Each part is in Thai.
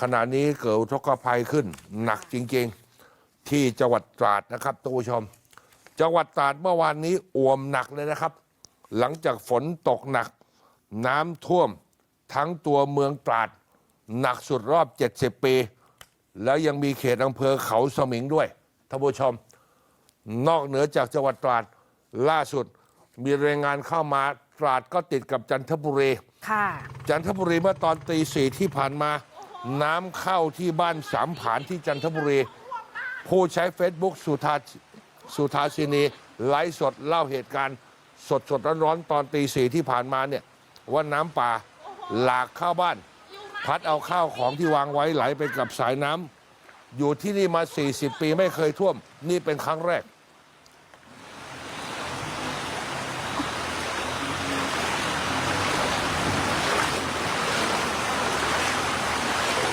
ขณะนี้เกิดอุทกภัยขึ้น หนักจริงๆ ที่จังหวัดตราดนะครับท่านผู้ชม จังหวัดตราดเมื่อวานนี้อ่วมหนักเลยนะครับ หลังจากฝนตกหนัก น้ำท่วมทั้งตัวเมืองตราด หนักสุดรอบ 70 ปี แล้วยังมีเขตอำเภอเขาสมิงด้วยท่านผู้ชม นอกเหนือจากจังหวัดตราดล่าสุดมีรายงานเข้ามาตราดก็ติดกับจันทบุรีค่ะจันทบุรีเมื่อตอนตีสี่ที่ผ่านมา น้ำเข้าที่บ้านสามผานที่จันทบุรี ผู้ใช้เฟซบุ๊กสุธาสุธาสินี ไลฟ์สดเล่าเหตุการณ์ สดสดร้อนๆตอนตีสี่ที่ผ่านมาเนี่ยว่าน้ำป่าหลากเข้าบ้าน พัดเอาข้าวของที่วางไว้ไหลไปกับสายน้ำอยู่ที่นี่มา 40 ปีไม่เคยท่วม นี่เป็นครั้งแรก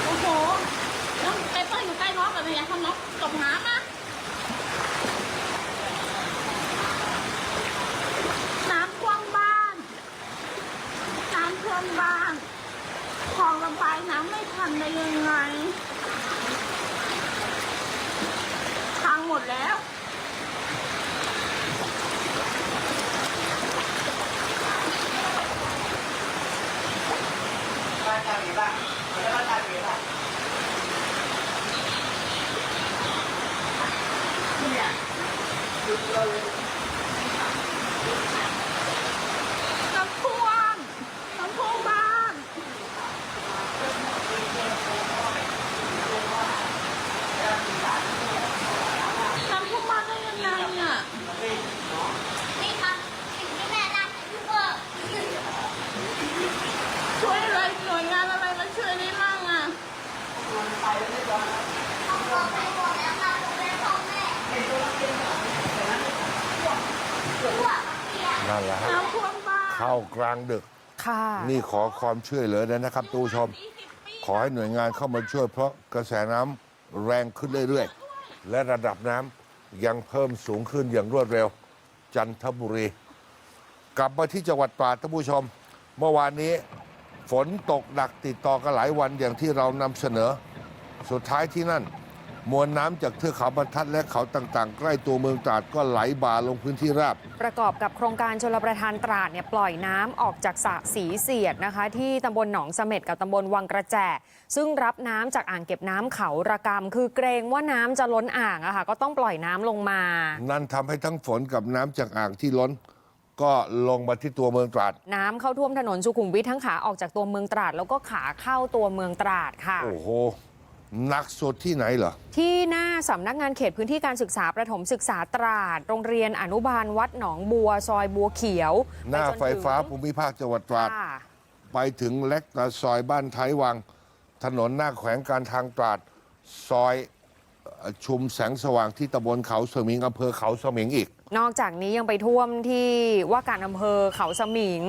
โอ้โหน้องไปเปิ้ลอยู่ใกล้น้องแบบนี้ทำน้องตกน้ำอะน้ำท่วมบ้าน น้ำท่วมบ้านของระบายน้ำไม่ทันได้ยังไงพังหมดแล้ว น้ำท่วมน้ำท่วมบ้าน น้ำท่วมบ้านได้ยังไงอะ นี่ครับสิ่งที่แม่น่าจะยุ่งเออ ช่วยอะไรหน่วยงานอะไรมาช่วยได้มั่งอะ เอาตัวไปหมดแล้วค่ะตัวไปพ่อแม่ตัวเปียก นั่นแหละฮะน้ำท่วมบ้านเข้ากลางดึก ค่ะ นี่ขอความช่วยเหลือนะครับตูชม ขอให้หน่วยงานเข้ามาช่วยเพราะกระแสน้ำแรงขึ้นเรื่อยๆ และระดับน้ำยังเพิ่มสูงขึ้นอย่างรวดเร็ว จันทบุรี กลับมาที่จังหวัดตราดท่านผู้ชม เมื่อวานนี้ ฝนตกหนักติดต่อกันหลายวันอย่างที่เรานำเสนอ สุดท้ายที่นั่น มวลน้ำจากเทือกเขาบรรทัดและเขาต่างๆ ใกล้ตัวเมืองตราดก็ไหลบ่าลงพื้นที่ราบ ประกอบกับโครงการชลประทานตราดเนี่ยปล่อยน้ำออกจากสระสีเสียดนะคะ ที่ตำบลหนองเสม็ดกับตำบลวังกระแจ ซึ่งรับน้ำจากอ่างเก็บน้ำเขาระกำคือเกรงว่าน้ำจะล้นอ่างอะค่ะก็ต้องปล่อยน้ำลงมา นั่นทำให้ทั้งฝนกับน้ำจากอ่างที่ล้น ก็ลงมาที่ตัวเมืองตราด น้ำเข้าท่วมถนนสุขุมวิททั้งขาออกจากตัวเมืองตราด แล้วก็ขาเข้าตัวเมืองตราดค่ะ โอ้โห หนักสุดที่ไหนเหรอ ที่หน้าสำนักงานเขตพื้นที่การศึกษาประถมศึกษาตราด โรงเรียนอนุบาลวัดหนองบัว ซอยบัวเขียว หน้าปจนถึงไฟฟ้าภูมิภาคจังหวัดตราดค่ะไปถึงเล็กตะซอยบ้านไทยวัง ถนนหน้าแขวงการทางตราด ซอยเอ่อชุมแสงสว่างที่ตำบลเขาสมิงอำเภอเขาสมิงอีก นอกจากนี้ยังไปท่วมที่ว่าการอำเภอเขาสมิง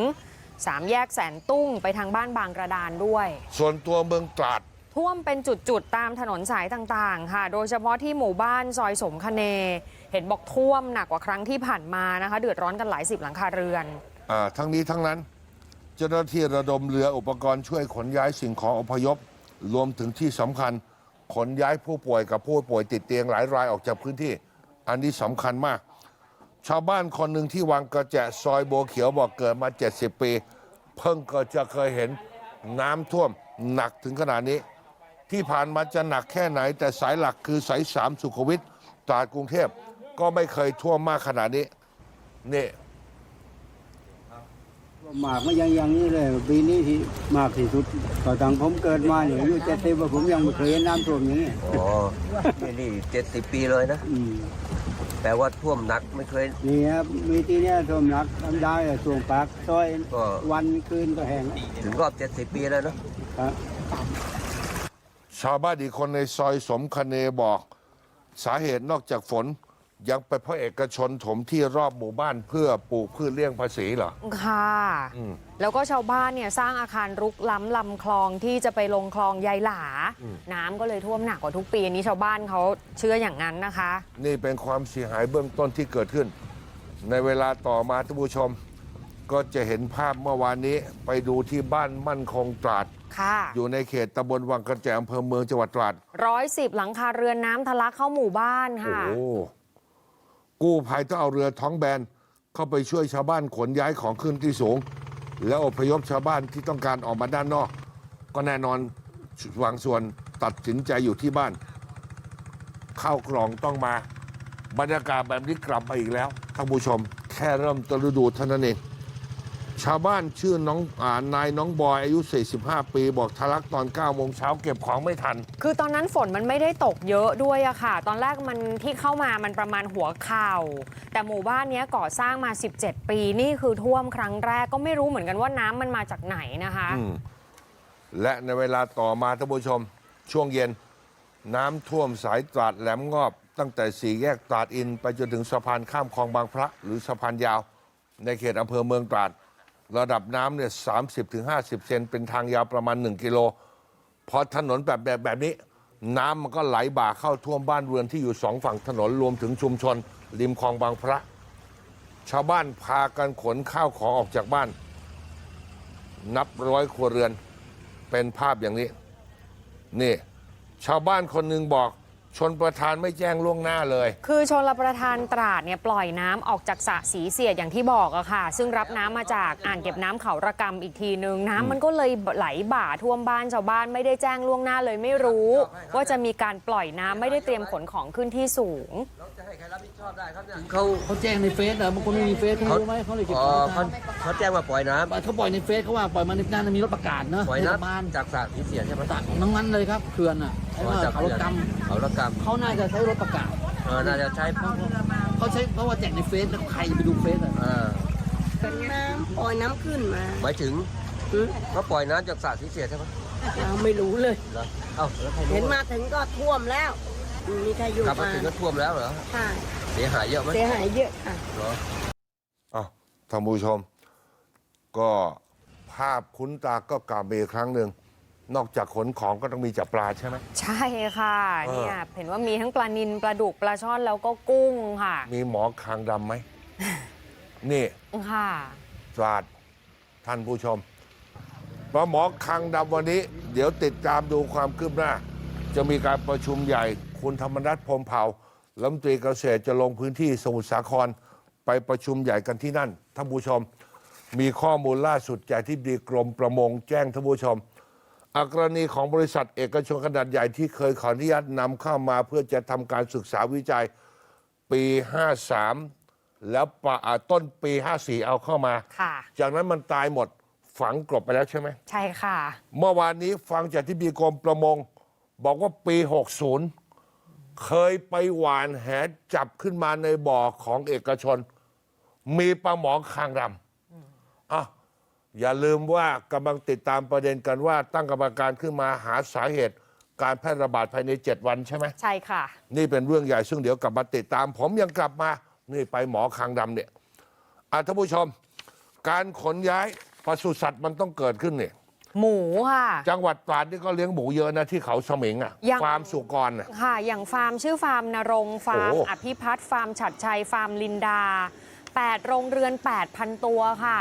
สามแยกแสนตุ้งไปทางบ้านบางกระดานด้วย ส่วนตัวเมืองตราด ท่วมเป็นจุดๆ ตามถนนสายต่างๆ ค่ะ โดยเฉพาะที่หมู่บ้านซอยสมคเน เห็นบอกท่วมหนักกว่าครั้งที่ผ่านมานะคะ เดือดร้อนกันหลายสิบหลังคาเรือน อ่าทั้งนี้ทั้งนั้น เจ้าหน้าที่ระดมเรืออุปกรณ์ช่วยขนย้ายสิ่งของอพยพ รวมถึงที่สำคัญ ขนย้ายผู้ป่วยกับผู้ป่วยติดเตียงหลายรายออกจากพื้นที่ อันนี้สำคัญมาก ชาวบ้านคนหนึ่งที่วังกระแจซอยโบวเขียวบอกเกิดมา 70 ปี เพิ่งก็จะเคยเห็นน้ำท่วมหนักถึงขนาดนี้ ที่ผ่านมาจะหนักแค่ไหน แต่สายหลักคือสายสามสุขวิทตราดกรุงเทพก็ไม่เคยท่วมมากขนาดนี้นี่หมากมันยังอย่างนี้เลยปีนี้ที่มากที่สุดก็ตั้งผมเกิดมาเนี่ยอายุเจ็ดสิบผมยังไม่เคยเห็นน้ำท่วมอย่างนี้อ๋อที่นี่เจ็ดสิบปีเลยนะอืมแปลว่าท่วมหนักไม่เคยนี่ครับมีที่เนี้ยท่วมหนักทำได้อะช่วงปากซอยก็วันคืนก็แห้งถึงรอบเจ็ดสิบปีแล้วเนอะครับ ชาวบ้านอีกคนในซอยสมคเนบอก สาเหตุนอกจากฝน ยังไปเพราะเอกชนถมที่รอบหมู่บ้านเพื่อปลูกพืชเลี่ยงภาษีเหรอ ค่ะ อืมแล้วก็ชาวบ้านเนี่ยสร้างอาคารรุกล้ำลำคลองที่จะไปลงคลองยายหลาน้ำก็เลยท่วมหนักกว่าทุกปีอันนี้ชาวบ้านเขาเชื่ออย่างนั้นนะคะ นี่เป็นความเสียหายเบื้องต้นที่เกิดขึ้น ในเวลาต่อมาท่านผู้ชม ก็จะเห็นภาพเมื่อวานนี้ไปดูที่บ้านมั่นคงตราด ค่ะอยู่ในเขตตำบลวังกระแจอำเภอเมืองจังหวัดตราด ร้อยสิบหลังคาเรือนน้ำทะลักเข้าหมู่บ้านโอ้ค่ะโหกู้ภัยต้องเอาเรือท้องแบน เข้าไปช่วยชาวบ้านขนย้ายของขึ้นที่สูง แล้วอพยพชาวบ้านที่ต้องการออกมาด้านนอก ก็แน่นอนบางส่วนตัดสินใจอยู่ที่บ้านข้าวกล่องต้องมา บรรยากาศแบบนี้กลับมาอีกแล้วท่านผู้ชม แค่เริ่มต้นฤดูเท่านั้นเอง ชาวบ้านชื่อน้องอานายน้องบอยอายุ 45 ปี บอกทะลักตอน9โมงเช้าเก็บของไม่ทัน คือตอนนั้นฝนมันไม่ได้ตกเยอะด้วยอะค่ะ ตอนแรกมันที่เข้ามามันประมาณหัวเข่า แต่หมู่บ้านเนี้ยก่อสร้างมา 17 ปีนี่คือท่วมครั้งแรกก็ไม่รู้เหมือนกันว่าน้ำมันมาจากไหนนะคะ อืมและในเวลาต่อมาท่านผู้ชม ช่วงเย็น น้ำท่วมสายตราดแหลมงอบ ตั้งแต่สี่แยกตราดอิน ไปจนถึงสะพานข้ามคลองบางพระ หรือสะพานยาว ในเขตอำเภอเมืองตราด ระดับน้ำเนี่ยสามสิบถึงห้าสิบเซนเป็นทางยาวประมาณ1กิโลพอถนนแบบแบบแบบนี้ น้ำมันก็ไหลบ่าเข้าท่วมบ้านเรือนที่อยู่สองฝั่งถนนรวมถึงชุมชน ริมคลองบางพระ ชาวบ้านพากันขนข้าวของออกจากบ้าน นับร้อยครัวเรือนเป็นภาพอย่างนี้ นี่ ชาวบ้านคนหนึ่งบอก ชนประธานไม่แจ้งล่วงหน้าเลย คือชนรประทานตราดเนี่ยปล่อยน้ำออกจากสระสีเสียดอย่างที่บอกอะค่ะ ซึ่งรับน้ำมาจากอ่างเก็บน้ำเขาระกำอีกทีนึง น้ำมันก็เลยไหลบ่าท่วมบ้านชาวบ้านไม่ได้แจ้งล่วงหน้าเลยไม่รู้ ว่าจะมีการปล่อยน้ำไม่ได้เตรียมขนของขึ้นที่สูงเราจะ ให้ใครรับผิดชอบได้ครับเนี่ยเขาเขาแจ้งในเฟซเหรอบางคนไม่มีเฟซเขารู้ไหมเขาเลยเก็บอ๋อของเขาทันเขาแจ้งว่าปล่อยน้ำเขาปล่อยในเฟซเขาว่าปล่อยมาในน่าจะมีรถประกาศเนอะปล่อยเทศบาลน้ำจากสระสีเสียใช่ไหมตัดของทั้งนั้นเลยครับเขื่อนอะไอ้ว่าจากเขารถกรรมเขารถกรรมเขาน่าจะใช้รถประกาศเออน่าจะใช้เขาใช้เพราะว่าแจ้งในเฟซแล้วใครจะไปดูเฟซอะเออน้ำปล่อยน้ำขึ้นมาหมายถึงหือเขาปล่อยน้ำจากสระสีเสียใช่ไหมเราไม่รู้เลยเหรอเอ้าแล้วใครรู้เห็นมาถึงก็ท่วมแล้ว ไม่มีใครอยู่กลับมามาถึงก็ท่วมแล้วเหรอใช่เสียหายเยอะไหมเสียหายเยอะค่ะ เหรอ อ้าวท่านผู้ชม ก็ภาพคุ้นตาก็กลับมาอีกครั้งหนึ่ง นอกจากขนของก็ต้องมีจับปลาใช่ไหม ใช่ค่ะเออ เนี่ยเห็นว่ามีทั้งปลานิลปลาดุกปลาช่อนแล้วก็กุ้งค่ะมีหมอคางดำไหม นี่ค่ะ ตราดท่านผู้ชมปลาหมอคางดำวันนี้ เดี๋ยวติดตามดูความคืบหน้า จะมีการประชุมใหญ่ คุณธรรมนัฐพรหมเผ่ารัฐมนตรีเกษตรจะลงพื้นที่สมุทรสาครไปประชุมใหญ่กันที่นั่นท่านผู้ชม มีข้อมูลล่าสุดจากที่ดีกรมประมงแจ้งท่านผู้ชมอากรณีของบริษัทเอกชนขนาดใหญ่ที่เคยขออนุญาตนำเข้ามาเพื่อจะทำการศึกษาวิจัยปี 53 แล้วปะอ่าต้นปี 54 เอาเข้ามา ค่ะ จากนั้นมันตายหมดฝังกลบไปแล้วใช่ไหม ใช่ค่ะ เมื่อวานนี้ฟังจากที่บีกรมประมง บอกว่าปี 60 เคยไปหวานแหจับขึ้นมาในบ่อของเอกชน มีปลาหมอคางดำอะอย่าลืมว่ากำลังติดตามประเด็นกันว่า ตั้งกรรมการขึ้นมาหาสาเหตุ การแพร่ระบาดภายใน 7 วันใช่ไหมใช่ค่ะ นี่เป็นเรื่องใหญ่ซึ่งเดี๋ยวกลับมาติดตาม ผมยังกลับมา นี่ไปหมอคางดำเนี่ยอะท่านผู้ชม การขนย้ายปศุสัตว์มันต้องเกิดขึ้นเนี่ย หมูค่ะ จังหวัดตราดนี่ก็เลี้ยงหมูเยอะนะที่เขาสมิงอะยัง ฟาร์มสุกรอะ ค่ะ อย่างฟาร์มชื่อฟาร์มนรงค์ฟาร์มโอ้ อภิพัฒน์ฟาร์มฉัดชัยฟาร์มลินดา 8 โรงเรือน 8,000 ตัวค่ะ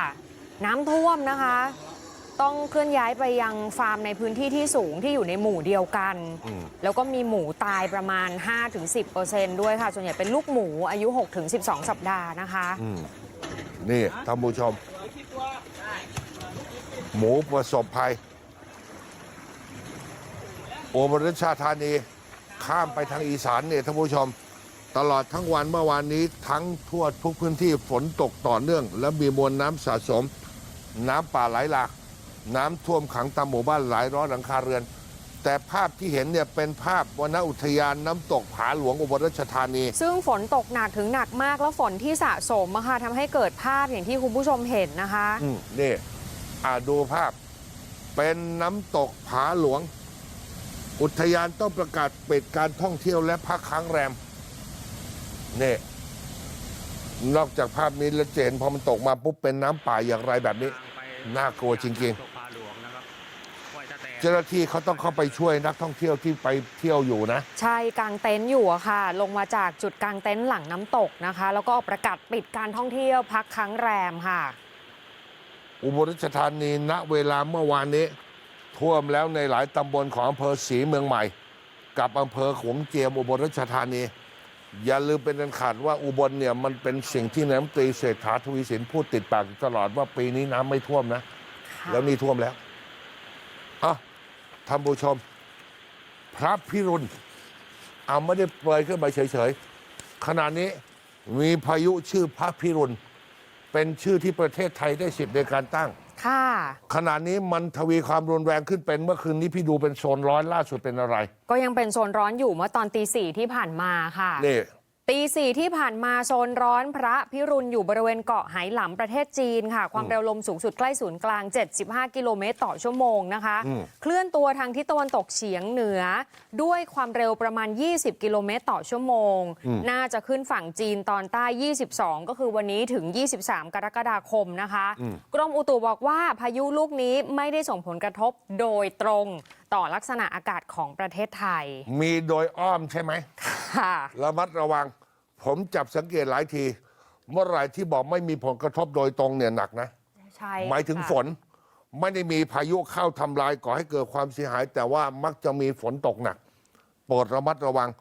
น้ำท่วมนะคะ ต้องเคลื่อนย้ายไปยังฟาร์มในพื้นที่ที่สูงที่อยู่ในหมู่เดียวกันอืมแล้วก็มีหมูตายประมาณ 5-10%ด้วยค่ะ ส่วนใหญ่เป็นลูกหมูอายุ 6-12 สัปดาห์นะคะอืมนี่ท่านผู้ชม หมูประสบภัย โอบริชาธานี ข้ามไปทางอีสานเนี่ยท่านผู้ชม ตลอดทั้งวันเมื่อวานนี้ทั้งทั่วทุกพื้นที่ฝนตกต่อเนื่อง และมีมวลน้ำสะสม น้ำป่าไหลหลาก น้ำท่วมขังตามหมู่บ้านหลายร้อยหลังคาเรือน แต่ภาพที่เห็นเนี่ยเป็นภาพวนอุทยานน้ำตกผาหลวงอุบลราชธานี ซึ่งฝนตกหนักถึงหนักมากแล้วฝนที่สะสมอะค่ะทำให้เกิดภาพอย่างที่คุณผู้ชมเห็นนะคะ อืมนี่ อ่าดูภาพ เป็นน้ำตกผาหลวง อุทยานต้องประกาศปิดการท่องเที่ยวและพักค้างแรมนี่นอกจากภาพนี้แล้วจะเห็นพอมันตกมาปุ๊บเป็นน้ำป่าอย่างไรแบบนี้ น่ากลัวจริงๆ เจ้าหน้าที่เขาต้องเข้าไปช่วยนักท่องเที่ยวที่ไปเที่ยวอยู่นะ ใช่กางเต็นท์อยู่อะค่ะ ลงมาจากจุดกางเต็นท์หลังน้ำตกนะคะ แล้วก็ประกาศปิดการท่องเที่ยวพักค้างแรมค่ะ อุบลราชธานีณเวลาเมื่อวานนี้ ท่วมแล้วในหลายตำบลของอำเภอศรีเมืองใหม่ กับอำเภอขวงเจียมอุบลราชธานี อย่าลืมเป็นอันขาดว่าอุบลเนี่ยมันเป็นสิ่งที่นายกรัฐมนตรีเศรษฐาทวีสินพูดติดปากอยู่ตลอดว่าปีนี้น้ำไม่ท่วมนะค่ะแล้วนี่ท่วมแล้วอะท่านผู้ชม พระพิรุณเอาไม่ได้เปลยขึ้นมาเฉยๆขณะนี้มีพายุชื่อพระพิรุณ เป็นชื่อที่ประเทศไทยได้สิทธิ์ในการตั้ง ค่ะ ขณะนี้มันทวีความรุนแรงขึ้นเป็นเมื่อคืนนี้พี่ดูเป็นโซนร้อนล่าสุดเป็นอะไร ก็ยังเป็นโซนร้อนอยู่เมื่อตอนตีสี่ที่ผ่านมาค่ะ นี่ ตีสี่ที่ผ่านมาโซนร้อนพระพิรุณอยู่บริเวณเกาะไหหลำประเทศจีนค่ะ ความเร็วลมสูงสุดใกล้ศูนย์กลาง 75 กิโลเมตรต่อชั่วโมงนะคะอืมเคลื่อนตัวทางทิศตะวันตกเฉียงเหนือ ด้วยความเร็วประมาณ 20 กิโลเมตรต่อชั่วโมง น่าจะขึ้นฝั่งจีนตอนใต้ 22 ก็คือวันนี้ถึง 23 กรกฎาคมนะคะ กรมอุตุบอกว่าพายุลูกนี้ไม่ได้ส่งผลกระทบโดยตรง ต่อลักษณะอากาศของประเทศไทย มีโดยอ้อมใช่ไหมค่ะระมัดระวัง ผมจับสังเกตหลายที เมื่อไหร่ที่บอกไม่มีผลกระทบโดยตรงเนี่ยหนักนะ ใช่หมายถึงค่ะฝน ไม่ได้มีพายุเข้าทำลายก่อให้เกิดความเสียหาย แต่ว่ามักจะมีฝนตกหนัก โปรดระมัดระวัง